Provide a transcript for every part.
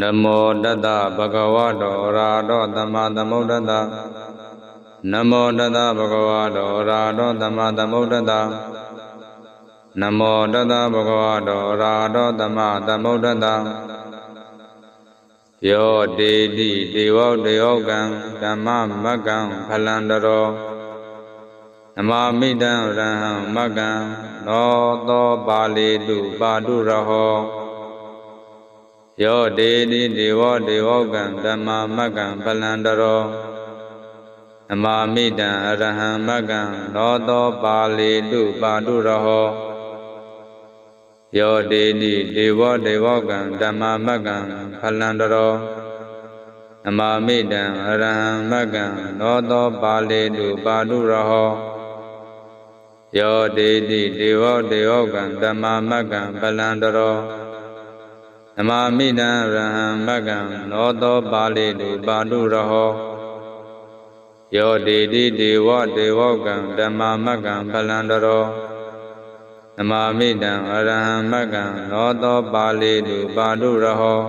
နမောတတဗဂဝတောရာတောသမ္မာသမုဒ္ဒတနမောတတဗဂဝတောရာတောသမ္မာသမုဒ္ဒတနမောတတဗဂဝတောရာတောသမ္မာသမုဒ္ဒတယောတေတိဒေဝတေယောကံဓမ္မမကံဖလန္တရောနမမိတံရဟံမကံသောသောပါဠိတုပါတုရဟော ယောတေတိဒေဝဒေဝကံဓမ္မာမကံပလန္တရောနမမိတံအရဟံမကံသောသောပါဠိတုပါတုရဟောယောတေတိဒေဝဒေဝကံဓမ္မာမကံပလန္တရောနမမိတံအရဟံမကံသောသောပါဠိတုပါတုရဟောယောတေတိဒေဝဒေဝကံဓမ္မာမကံပလန္တရော နမမိတံရဟံမကံသောသောပါဠိတုပါတုရဟောယောတေတိဒေဝဒေဝကံဓမ္မာမကံပလန္တရောနမမိတံအရဟံမကံသောသောပါဠိတုပါတုရဟော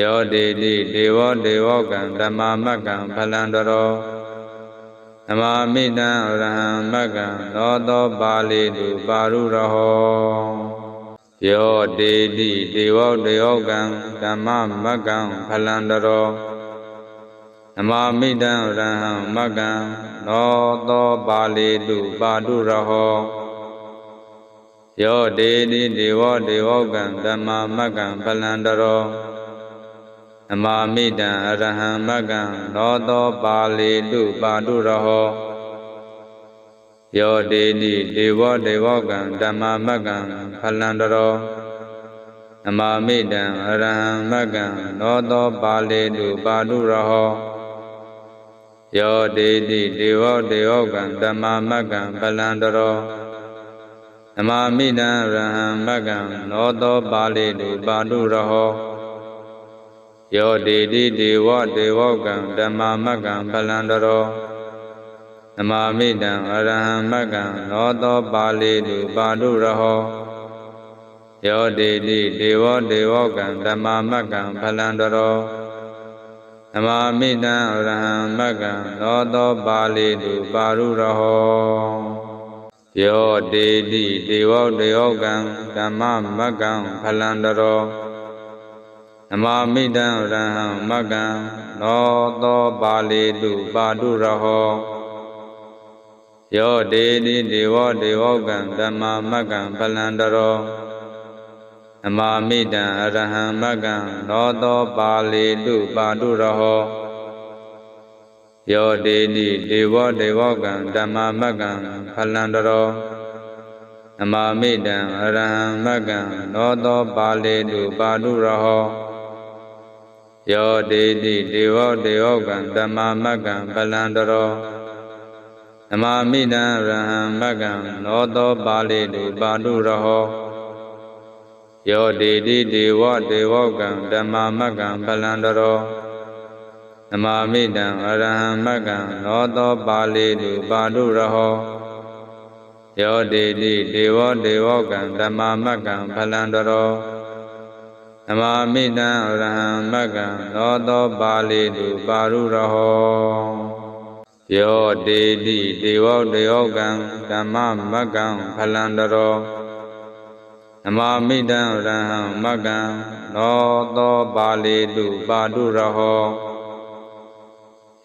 ယောတေတိဒေဝဒေဝကံဓမ္မာမကံပလန္တရောနမမိတံအရဟံမကံသောသောပါဠိတုပါရုရဟော ယောတေတိဒေဝတေယောကံဓမ္မမကံဖလန္တရောနမမိတံရဟံမကံသောသောပါဠိတုပါတုရဟောယောတေတိဒေဝတေယောကံဓမ္မမကံဖလန္တရောနမမိတံအရဟံမကံသောသောပါဠိတုပါတုရဟော ယောတေတိဒေဝဒေဝကံဓမ္မမကံဖလန္တရောနမမိတံအရဟံမကံသောသောပါဠိတုပါတုရဟောယောတေတိဒေဝဒေဝကံဓမ္မမကံဖလန္တရောနမမိတံရဟံမကံသောသောပါဠိတုပါတုရဟောယောတေတိဒေဝဒေဝကံဓမ္မာမကံပလန္တရောန မမိတံအရဟံမကံသောသောပါဠိတုပါတုရဟောယောတေတိဒေဝဒေဝကံဓမ္မာမကံပလန္တရောနမမိတံအရဟံမကံသောသောပါဠိတုပါရုရဟောယောတေတိဒေဝဒေဝကံဓမ္မမကံဖလန္တရောနမမိတံရဟံမကံသောသောပါဠိတုပါတုရဟော ယောတေတိဒေဝဒေဝကံဓမ္မာမကံပလန္တရောနမမိတံအရဟံမကံသောသောပါဠိတုပါတုရဟောယောတေတိဒေဝဒေဝကံဓမ္မာမကံပလန္တရောနမမိတံအရဟံမကံသောသောပါဠိတုပါတုရဟောယောတေတိဒေဝဒေဝကံဓမ္မာမကံပလန္တရော နမမိတံရဟံမကံသောသောပါဠိတုပါတုရဟောယောတေတိဒေဝဒေဝကံဓမ္မာမကံပလန္တရောနမမိတံအရဟံမကံသောသောပါဠိတုပါတုရဟောယောတေတိဒေဝဒေဝကံဓမ္မာမကံပလန္တရောနမမိတံအရဟံမကံသောသောပါဠိတုပါရုရဟော ယောတေတိဒေဝဒေဝကံဓမ္မမကံဖလန္တရောနမမိတံရဟံမကံသောသောပါဠိတုပါတုရဟော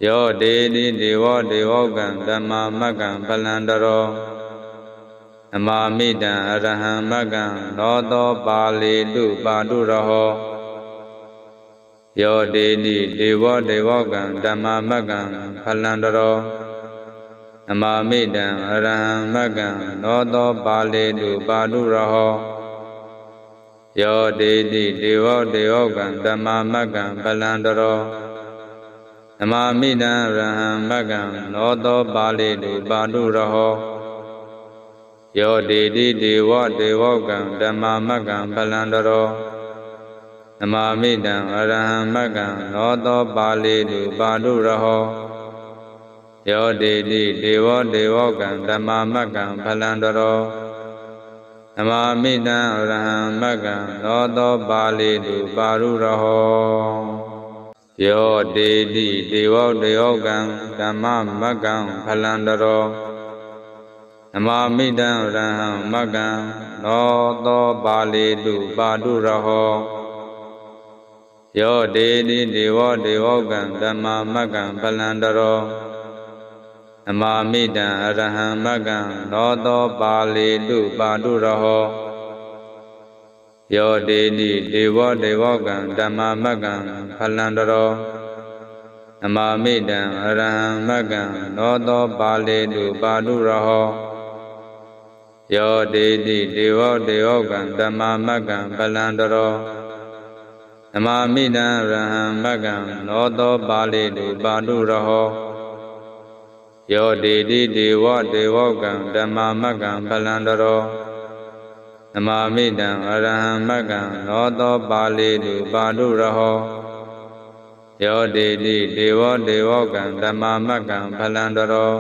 ယောတေတိဒေဝဒေဝကံဓမ္မမကံဖလန္တရောနမမိတံအရဟံမကံသောသောပါဠိတုပါတုရဟော ယောတေတိဒေဝဒေဝကံဓမ္မာမကံဖလန္တရောနမမိတံအရဟံမကံသောသောပါဠိတုပါတုရဟောယောတေတိဒေဝဒေဝကံဓမ္မာမကံဖလန္တရောနမမိတံအရဟံမကံသောသောပါဠိတုပါတုရဟောယောတေတိဒေဝဒေဝကံဓမ္မာမကံဖလန္တရောန မမိတံအရဟံမကံသောသောပါဠိတုပါတုရဟောယောတေတိဒေဝဒေဝကံဓမ္မာမကံဖလန္တရောနနမာမိတံအရဟံမကံသောသောပါဠိတုပါရုရဟောယောတေတိဒေဝတေယောကံဓမ္မမကံဖလန္တရောနမာမိတံအရဟံမကံသောသောပါဠိတုပါရုရဟော ယောတေတိဒေဝတေယောကံဓမ္မမကံဖလန္တရောနမာမိတံအရဟံမကံသောသောပါဠိတုပါတုရဟောယောတေတိဒေဝဒေဝကံဓမ္မမကံဖလန္တရောနမာမိတံအရဟံမကံသောသောပါဠိတုပါတုရဟောယောတေတိဒေဝဒေဝကံဓမ္မမကံဖလန္တရော နမာမိတံရဟံမကံသောသောပါဠိတုပါတုရဟောယောဒေတိဒေဝဒေဝကံဓမ္မမကံပလန္တရောနမာမိတံအရဟံမကံသောသောပါဠိတုပါတုရဟောယောဒေတိဒေဝဒေဝကံဓမ္မမကံပလန္တရော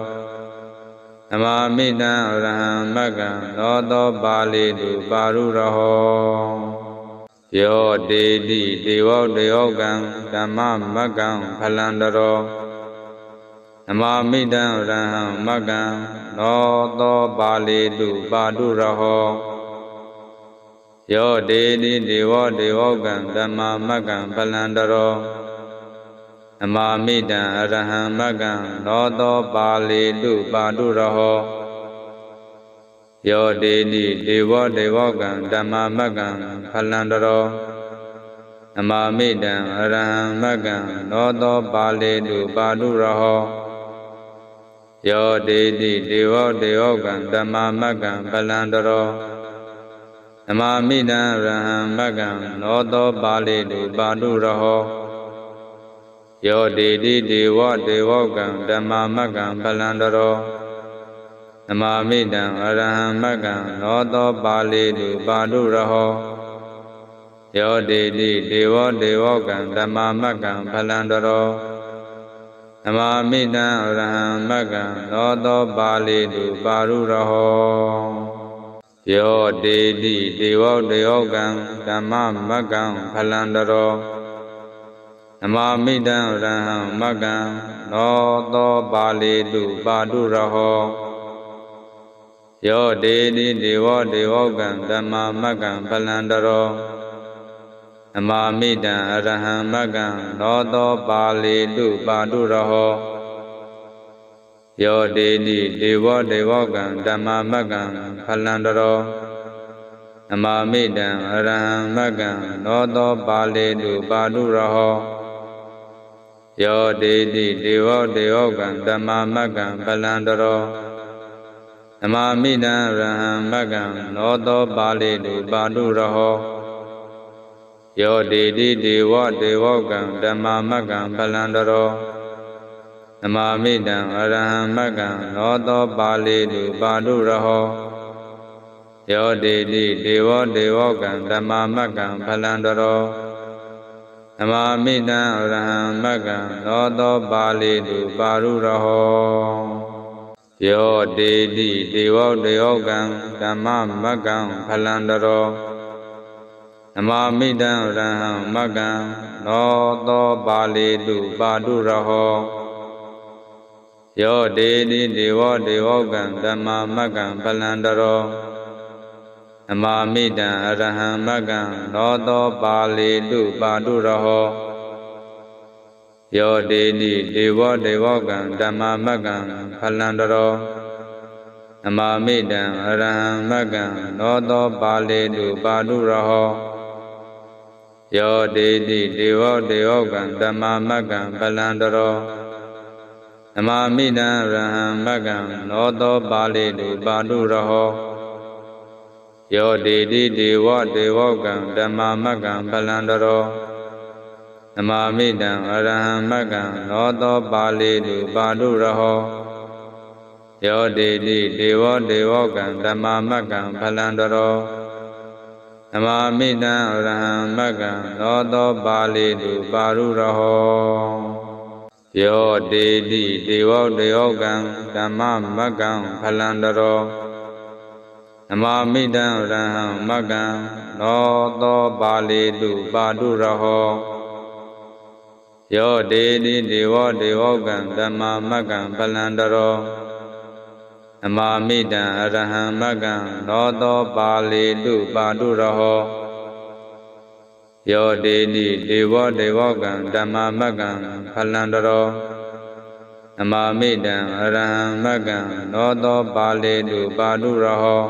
နမာမိတံအရဟံမကံသောသောပါဠိတုပါရုရဟော ယောဒေတိဒေဝဒေဝကံဓမ္မမကံဖလန္တရောနမမိတံရဟံမကံသောသောပါဠိတုပါတုရဟောယောဒေတိဒေဝဒေဝကံဓမ္မမကံပလန္တရောနမမိတံအရဟံမကံသောသောပါဠိတုပါတုရဟော ယောဒေတိဒေဝဒေဝကံဓမ္မမကံပလန္တရောနမမိတံအရဟံမကံသောသောပါဠိတုပါတုရဟောယောတေတိဒေဝဒေဝကံဓမ္မမကံပလန္တရောနမမိတံရဟံမကံသောသောပါဠိတုပါတုရဟောယောတေတိဒေဝဒေဝကံဓမ္မမကံပလန္တရော နမမိတံအရဟံမကံသောသောပါဠိတုပါတုရဟောယောတေတိဒေဝဒေဝကံဓမ္မမကံပလန္တရောနမမိတံအရဟံမကံသောသောပါဠိတုပါရုရဟောယောတေတိဒေဝဒေဝကံဓမ္မမကံဖလန္တရောနမမိတံအရဟံမကံသောသောပါဠိတုပါတုရဟော ယောတေတိဒေဝဒေဝကံဓမ္မမကံဖလန္တရောနမာမိတံအရဟံမကံသောသောပါဠိတုပါတုရဟောယောတေတိဒေဝဒေဝကံဓမ္မမကံဖလန္တရောနမာမိတံအရဟံမကံသောသောပါဠိတုပါတုရဟောယောတေတိဒေဝဒေဝကံဓမ္မမကံဖလန္တရော နမာမိတံရဟံမကံသောသောပါဠိတုပါတုရဟောယောဒေတိဒေဝဒေဝကံဓမ္မမကံပလန္တရောနမမိတံအရဟံမကံသောသောပါဠိတုပါတုရဟောယောဒေတိဒေဝဒေဝကံဓမ္မမကံပလန္တရောနမမိတံအရဟံမကံသောသောပါဠိတုပါရုရဟော ယောဒေတိဒေဝဒေဝကံဓမ္မမကံဖလန္တရောနမမိတံရဟံမကံသောသောပါဠိတုပါတုရဟောယောဒေတိဒေဝဒေဝကံဓမ္မမကံပလန္တရောနမမိတံအရဟံမကံသောသောပါဠိတုပါတုရဟော ယောဒေတိဒေဝဒေဝကံဓမ္မမကံပလန္တရောနမမိတံအရဟံမကံသောသောပါဠိတုပါတုရဟောယောတေတိဒေဝဒေဝကံဓမ္မမကံပလန္တရောနမမိတံရဟံမကံသောသောပါဠိတုပါတုရဟောယောတေတိဒေဝဒေဝကံဓမ္မမကံပလန္တရော နမမိတံအရဟံမကံသောသောပါဠိတုပါတုရဟောယောတေတိဒေဝဒေဝကံဓမ္မမကံပလန္တရောနမမိတံအရဟံမကံသောသောပါဠိတုပါရုရဟောယောတေတိဒေဝဒေဝကံဓမ္မမကံဖလန္တရောနနမာမိတံရဟံမကံနောသောပါဠိတုပါတုရဟော ယောဒေတိဒေဝဒေဝကံဓမ္မာမကံပလန္တရောနမာမိတံအရဟံမကံနောသောပါဠိတုပါတုရဟောယောဒေတိဒေဝဒေဝကံဓမ္မာမကံဖလန္တရောနမာမိတံအရဟံမကံနောသောပါဠိတုပါတုရဟော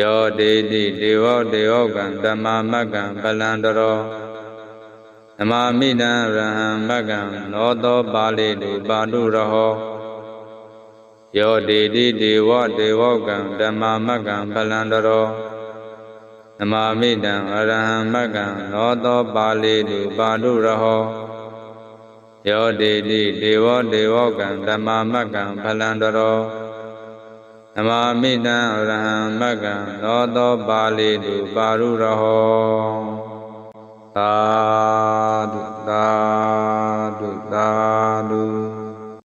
ယောဒေတိဒေဝဒေဝကံဓမ္မာမကံပလန္တရော နမမိတံရဟံမကံနောသောပါဠိတုပါတုရဟောယောဒေတိဒေဝဒေဝကံဓမ္မာမကံပလန္တရောနမမိတံအရဟံမကံနောသောပါဠိတုပါတုရဟောယောဒေတိဒေဝဒေဝကံဓမ္မာမကံပလန္တရောနမမိတံအရဟံမကံသောသောပါဠိတုပါရုရဟောသာ